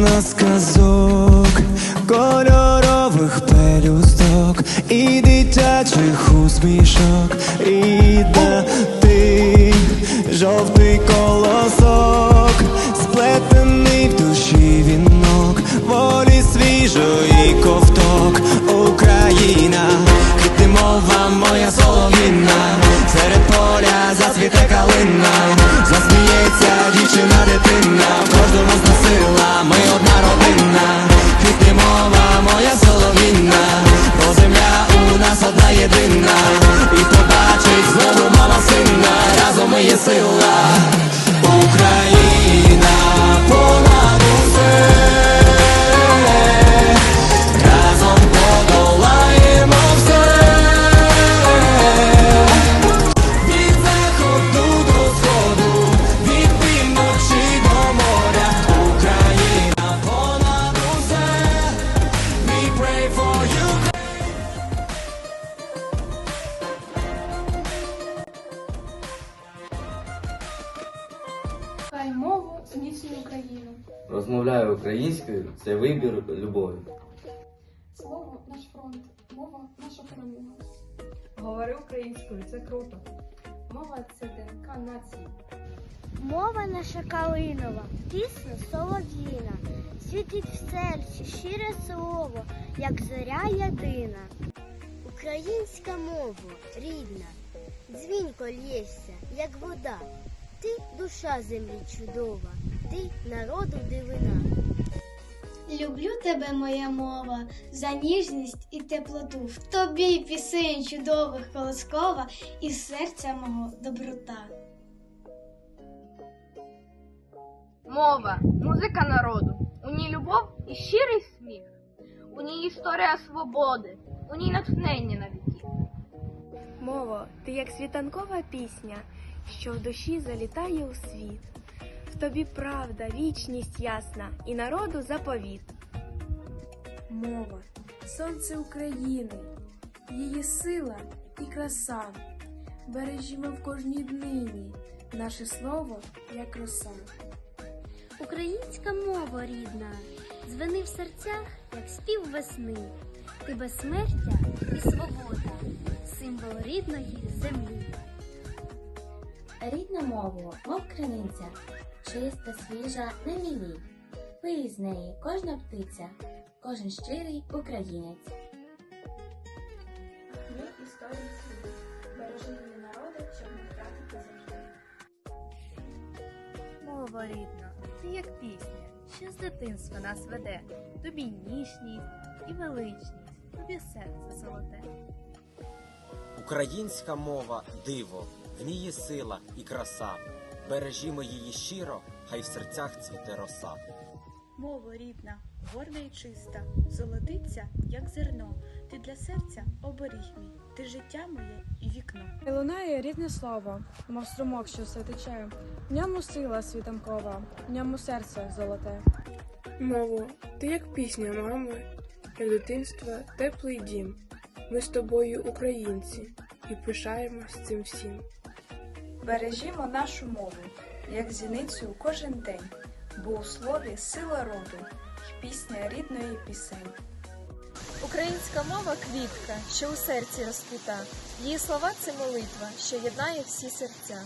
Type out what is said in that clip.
на сказок кольорових пелюсток і дитячих усмішок. І Хай мову зміцнює Україну. Розмовляю українською це вибір любові. Слово наш фронт, мова наша перемога. Говори українською, це круто. Мова це ДНК нації. Мова наша калинова, пісня солов'їна, світить в серці щире слово, як зоря єдина. Українська мова рідна, дзвінко лється, як вода. Ти душа землі чудова, ти народу дивина. Люблю тебе, моя мова, за ніжність і теплоту. В тобі пісень чудових колоскова і серця мого доброта. Мова, музика народу. У ній любов і щирий сміх. У ній історія свободи, у ній натхнення на віки. Мово, ти як світанкова пісня, що в душі залітає у світ. В тобі правда, вічність ясна і народу заповіт. Мова, сонце України, її сила і краса. Бережімо в кожній днині наше слово як роса. Українська мова рідна, звени в серцях, як спів весни. Ти безсмертя і свобода, символ рідної землі. Рідна мова, мов криниця, чиста, свіжа, на мілі. Пий з неї кожна птиця, кожен щирий українець. Ми історії світу. Бережи її народи, щоб не втратити завжди. Мова рідна, ти як пісня, що з дитинства нас веде. Тобі ніжність і величність, тобі серце золоте. Українська мова диво, в ній є сила і краса. Бережімо її щиро, хай в серцях цвіте роса. Мова рідна, горда і чиста, золотиться, як зерно. Ти для серця оберіг мій, ти життя моє і вікно. Лунає рідне слово, мов струмок, що все тече. В ньому сила світанкова, в ньому серце золоте. Мову, ти як пісня, мами, як дитинства теплий дім. Ми з тобою українці і пишаємось цим всім. Бережімо нашу мову, як зіницю кожен день, бо у слові сила роду й пісня рідної пісень. Українська мова квітка, що у серці розквіта. Її слова це молитва, що єднає всі серця.